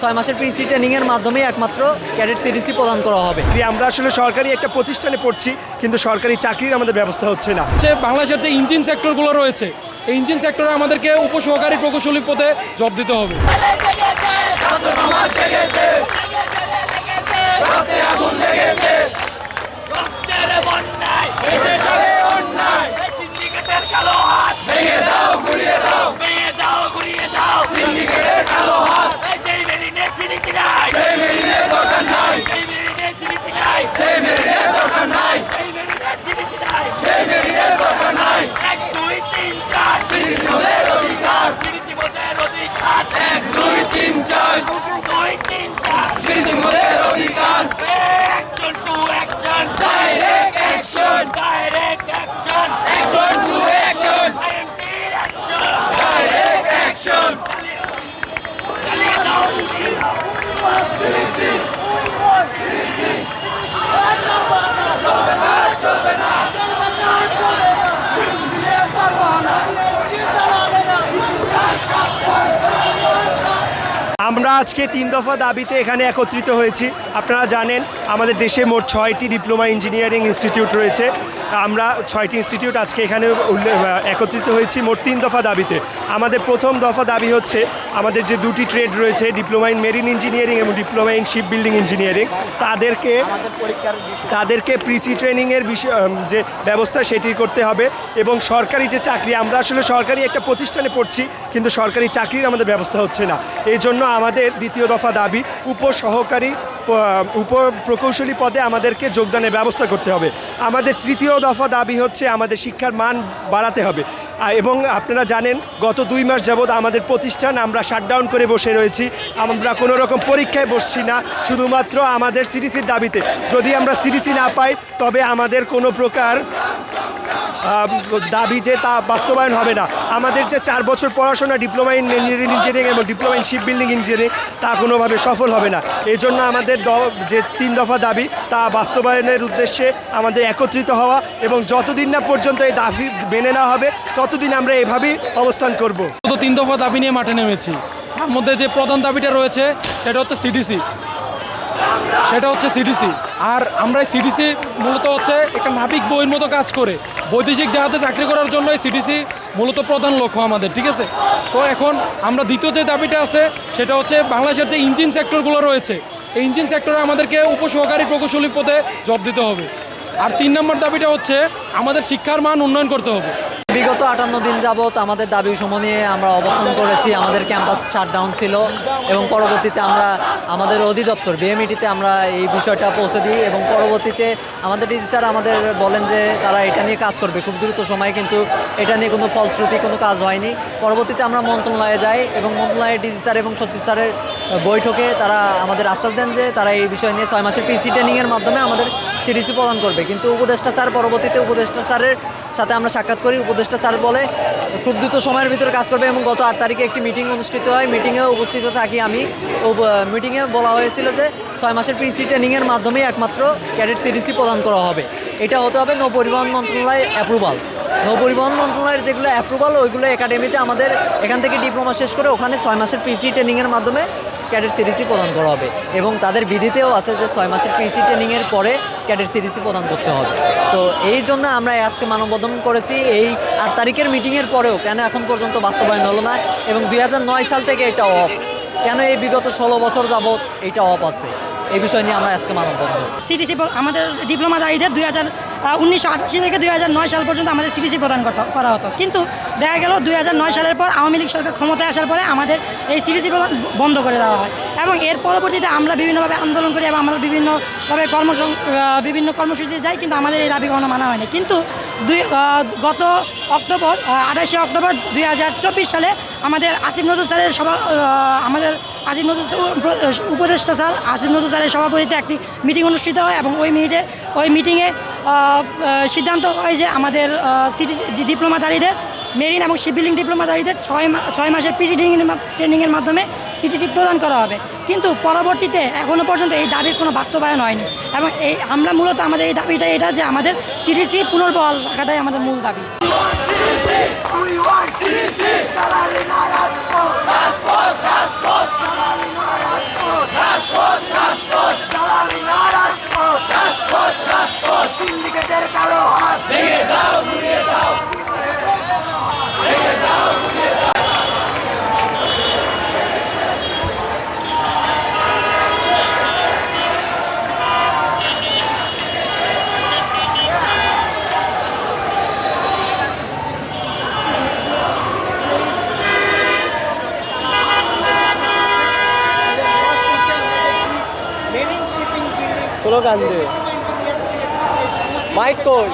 ছয় মাসের পিসি ট্রেনিংয়ের মাধ্যমে একমাত্র ক্যাডেট সিডিসি প্রদান করা হবে। আমরা আসলে সরকারি একটা প্রতিষ্ঠানে পড়ছি কিন্তু সরকারি চাকরির আমাদের ব্যবস্থা হচ্ছে না। যে বাংলাদেশের যে ইঞ্জিন সেক্টরগুলো রয়েছে এই ইঞ্জিন সেক্টরে আমাদেরকে উপসহকারী প্রকৌশলী পদে জব দিতে হবে। সিন্ডিকেটের তিন চার দুই তিন চার আমরা আজকে তিন দফা দাবিতে এখানে একত্রিত হয়েছি। আপনারা জানেন, আমাদের দেশে মোট ছয়টি ডিপ্লোমা ইঞ্জিনিয়ারিং ইনস্টিটিউট রয়েছে। আমরা ছয়টি ইনস্টিটিউট আজকে এখানে একত্রিত হয়েছি, মোট তিন দফা দাবিতে। আমাদের প্রথম দফা দাবি হচ্ছে আমাদের যে দুটি ট্রেড রয়েছে ডিপ্লোমা ইন মেরিন ইঞ্জিনিয়ারিং এবং diploma in ship building engineering তাদেরকে তাদেরকে প্রিসি ট্রেনিংয়ের বিষয় যে ব্যবস্থা সেটি করতে হবে এবং সরকারি যে চাকরি, আমরা আসলে সরকারি একটা প্রতিষ্ঠানে পড়ছি, কিন্তু সরকারি চাকরির আমাদের ব্যবস্থা হচ্ছে না। এই জন্য আমাদের দ্বিতীয় দফা দাবি, উপসহকারী উপ প্রকৌশলী পদে আমাদেরকে যোগদানের ব্যবস্থা করতে হবে। আমাদের তৃতীয় দফা দাবি হচ্ছে আমাদের শিক্ষার মান বাড়াতে হবে। এবং আপনারা জানেন, গত দুই মাস যাবৎ আমাদের প্রতিষ্ঠান আমরা শাটডাউন করে বসে রয়েছি। আমরা কোনো রকম পরীক্ষায় বসছি না, শুধুমাত্র আমাদের সিডিসির দাবিতে। যদি আমরা সিডিসি না পাই, তবে আমাদের কোনো প্রকার দাবি যে তা বাস্তবায়ন হবে না। আমাদের যে চার বছর পড়াশোনা, ডিপ্লোমা ইন ইঞ্জিনিয়ারিং ইঞ্জিনিয়ারিং এবং diploma in ship building engineering তা কোনোভাবে সফল হবে না। এই জন্য আমাদের যে তিন দফা দাবি, তা বাস্তবায়নের উদ্দেশ্যে আমাদের একত্রিত হওয়া এবং যতদিন না পর্যন্ত এই দাবি মেনে নেওয়া হবে, ততদিন আমরা এভাবেই অবস্থান করব। তিন দফা দাবি নিয়ে মাঠে নেমেছি। তার মধ্যে যে প্রধান দাবিটা রয়েছে, সেটা হচ্ছে সিডিসি সেটা হচ্ছে সিডিসি আর আমরা সিডিসি মূলত হচ্ছে একটা নাবিক বইয়ের মতো কাজ করে। বৈদেশিক জাহাজে চাকরি করার জন্য সিডিসি মূলত প্রধান লক্ষ্য আমাদের, ঠিক আছে? তো এখন আমরা দ্বিতীয় যে দাবিটা আছে, সেটা হচ্ছে বাংলাদেশের যে ইঞ্জিন সেক্টরগুলো রয়েছে, এই ইঞ্জিন সেক্টরে আমাদেরকে উপসহকারী প্রকৌশলী পদে জব দিতে হবে। আর তিন নম্বর দাবিটা হচ্ছে আমাদের শিক্ষার মান উন্নয়ন করতে হবে। বিগত আটান্ন দিন যাবৎ আমাদের দাবি সমূহ নিয়ে আমরা অবস্থান করেছি। আমাদের ক্যাম্পাস শাটডাউন ছিল এবং পরবর্তীতে আমরা আমাদের অধিদপ্তর বিএমইটিতে আমরা এই বিষয়টা পৌঁছে দিই এবং পরবর্তীতে আমাদের ডিজি স্যার আমাদের বলেন যে তারা এটা নিয়ে কাজ করবে। খুব দ্রুত সময়ে কিন্তু এটা নিয়ে কোনো ফলশ্রুতি, কোনো কাজ হয়নি। পরবর্তীতে আমরা মন্ত্রণালয়ে যাই এবং মন্ত্রণালয়ের ডিজি স্যার এবং সচিব স্যারের বৈঠকে তারা আমাদের আশ্বাস দেন যে তারা এই বিষয় নিয়ে ছয় মাসের পিসি ট্রেনিংয়ের মাধ্যমে আমাদের সিডিসি প্রদান করবে। কিন্তু উপদেষ্টা স্যার পরবর্তীতে উপদেষ্টা স্যারের সাথে আমরা সাক্ষাৎ করি। উপদেষ্টা স্যার বলে, খুব দ্রুত সময়ের ভিতরে কাজ করবে এবং গত আট তারিখে একটি মিটিং অনুষ্ঠিত হয়। মিটিংয়ে উপস্থিত থাকি আমি। মিটিংয়ে বলা হয়েছিল যে, ছয় মাসের পিসি ট্রেনিংয়ের মাধ্যমেই একমাত্র ক্যাডেট সিডিসি প্রদান করা হবে। এটা হতে হবে নৌ পরিবহন মন্ত্রণালয় অ্যাপ্রুভাল নৌ পরিবহন মন্ত্রণালয়ের যেগুলো অ্যাপ্রুভাল ওইগুলো একাডেমিতে আমাদের এখান থেকে ডিপ্লোমা শেষ করে ওখানে ছয় মাসের পিসি ট্রেনিংয়ের মাধ্যমে ক্যাডেট সিডিসি প্রদান করা হবে। এবং তাদের বিধিতেও আছে যে, ছয় মাসের পিসি ট্রেনিংয়ের পরে ক্যাডেট সিরিজই প্রদান করতে হবে। তো এই জন্য আমরা আজকে মানববন্ধন করেছি। এই আট তারিখের মিটিংয়ের পরেও কেন এখন পর্যন্ত বাস্তবায়ন হলো না? এবং দু হাজার নয় সাল থেকে এটা অফ কেন এই বিগত ষোলো বছর যাবৎ এটা অফ আছে? এই বিষয় নিয়ে আমরা আজকে মানববন্ধন সিটিসি আমাদের ডিপ্লোমাধারীদের দুই হাজার উনিশশো আটাশি থেকে দুই হাজার নয় সাল পর্যন্ত আমাদের সিটিসি প্রদান করা হতো। কিন্তু দেখা গেল দুই হাজার নয় সালের পর আওয়ামী লীগ সরকার ক্ষমতায় আসার পরে আমাদের এই সিটিসি প্রদান বন্ধ করে দেওয়া হয়। এবং এর পরবর্তীতে আমরা বিভিন্নভাবে আন্দোলন করি এবং আমরা বিভিন্নভাবে কর্মসং বিভিন্ন কর্মসূচিতে যাই, কিন্তু আমাদের এই দাবি কখনো মানা হয়নি। কিন্তু দুই গত অক্টোবর আঠাশে অক্টোবর দুই হাজার চব্বিশ সালে আমাদের আসিফ নজরুল স্যারের সভা আমাদের আসিফ নজরুল উপদেষ্টা স্যার আসিফ নজরুল স্যারের সভাপতিতে একটি মিটিং অনুষ্ঠিত হয় এবং ওই মিটে ওই মিটিংয়ে সিদ্ধান্ত হয় যে আমাদের সিটি ডিপ্লোমাধারীদের, মেরিন এবং শিপ বিল্ডিং ডিপ্লোমাধারীদের ছয় ছয় মাসের পিসি ট্রেনিংয়ের মাধ্যমে সিটিসিট প্রদান করা হবে। কিন্তু পরবর্তীতে এখনও পর্যন্ত এই দাবির কোনো বাস্তবায়ন হয়নি এবং এই আমরা মূলত আমাদের এই দাবিটা এটা যে আমাদের সিটিসি পুনর্বল রাখাটাই আমাদের মূল দাবি। গান দে। মাইক কই